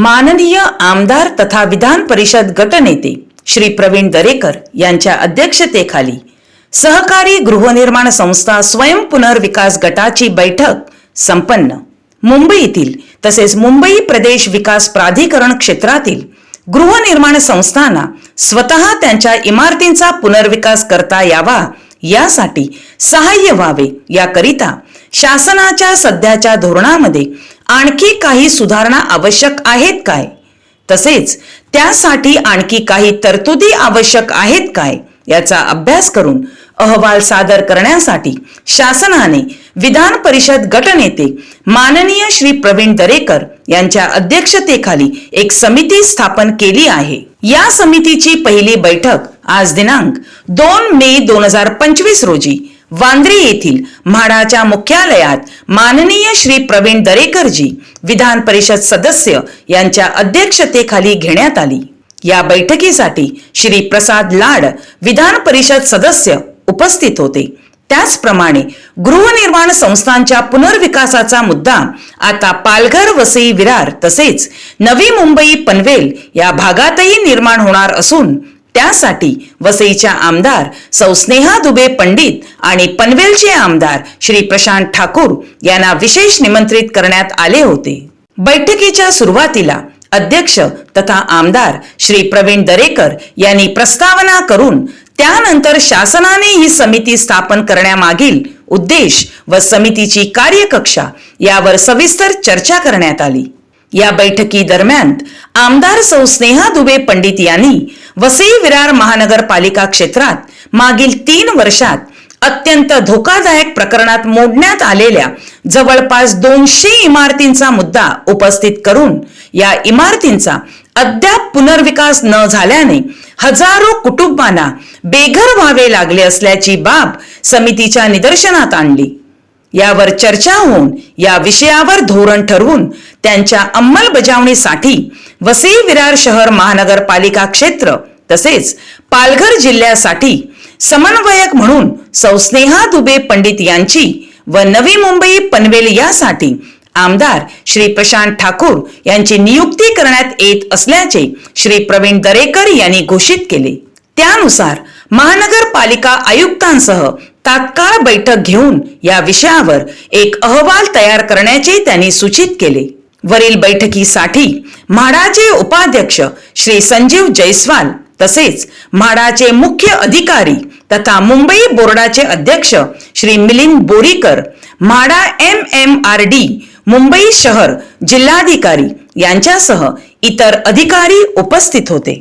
माननीय आमदार तथा विधान परिषद गटनेते श्री प्रवीण दरेकर यांच्या अध्यक्षतेखाली सहकारी गृहनिर्माण संस्था स्वयं पुनर्विकास गटाची बैठक संपन्न. मुंबईतील तसेच मुंबई प्रदेश विकास प्राधिकरण क्षेत्रातील गृहनिर्माण संस्थांना स्वतः त्यांच्या इमारतींचा पुनर्विकास करता यावा यासाठी सहाय्य व्हावे याकरिता शासनाच्या सध्याच्या धोरणामध्ये आणखी काही सुधारणा आवश्यक आहेत काय? तसेच त्यासाठी आणखी काही तरतुदी आवश्यक आहेत काय? याचा अभ्यास करून अहवाल सादर करण्यासाठी शासनाने विधान परिषद गटनेते माननीय श्री प्रवीण दरेकर यांच्या अध्यक्षतेखाली एक समिती स्थापन केली आहे. या समितीची पहिली बैठक आज दिनांक दोन मे दोन हजार पंचवीस रोजी वांद्रे येथील म्हाडाच्या मुख्यालयात माननीय श्री प्रवीण दरेकरजी विधान परिषद सदस्य यांच्या अध्यक्षतेखाली घेण्यात आली. या बैठकीसाठी श्री प्रसाद लाड विधान परिषद सदस्य उपस्थित होते. त्याचप्रमाणे गृहनिर्माण संस्थांच्या पुनर्विकासाचा मुद्दा आता पालघर वसई विरार तसेच नवी मुंबई पनवेल या भागातही निर्माण होणार असून त्यासाठी वसईच्या आमदार सौ स्नेहा दुबे पंडित आणि पनवेलचे आमदार श्री प्रशांत ठाकूर यांना विशेष निमंत्रित करण्यात आले होते. बैठकीच्या सुरुवातीला अध्यक्ष तथा आमदार श्री प्रवीण दरेकर यांनी प्रस्तावना करून त्यानंतर शासनाने ही समिती स्थापन करण्यामागील उद्देश व समितीची कार्यकक्षा यावर सविस्तर चर्चा करण्यात आली. या बैठकी दरम्यान आमदार सौ स्नेहा दुबे पंडित यांनी वसई विरार महानगरपालिका क्षेत्रात मागील तीन वर्षात अत्यंत धोकादायक प्रकरणात मोडण्यात आलेल्या जवळपास दोनशे इमारतींचा मुद्दा उपस्थित करून या इमारतींचा अद्याप पुनर्विकास न झाल्याने हजारो कुटुंबांना बेघर व्हावे लागले असल्याची बाब समितीच्या निदर्शनात आणली. यावर चर्चा होऊन या विषयावर धोरण ठरवून त्यांच्या अंमलबजावणीसाठी वसई विरार शहर महानगरपालिका क्षेत्र तसेच पालघर जिल्ह्यासाठी समन्वयक म्हणून सौस्नेहा दुबे पंडित यांची व नवी मुंबई पनवेल यासाठी आमदार श्री प्रशांत ठाकूर यांची नियुक्ती करण्यात येत असल्याचे श्री प्रवीण दरेकर यांनी घोषित केले. त्यानुसार महानगरपालिका आयुक्तांसह तात्काळ बैठक घेऊन या विषयावर एक अहवाल तयार करण्याचे त्यांनी सूचित केले. वरील बैठकीसाठी म्हाडाचे उपाध्यक्ष श्री संजीव जयस्वाल तसेच म्हाडाचे मुख्य अधिकारी तथा मुंबई बोर्डाचे अध्यक्ष Shri Milind Borikar MHADA M M R D Mumbai शहर जिल्हाधिकारी यांच्यासह इतर अधिकारी उपस्थित होते.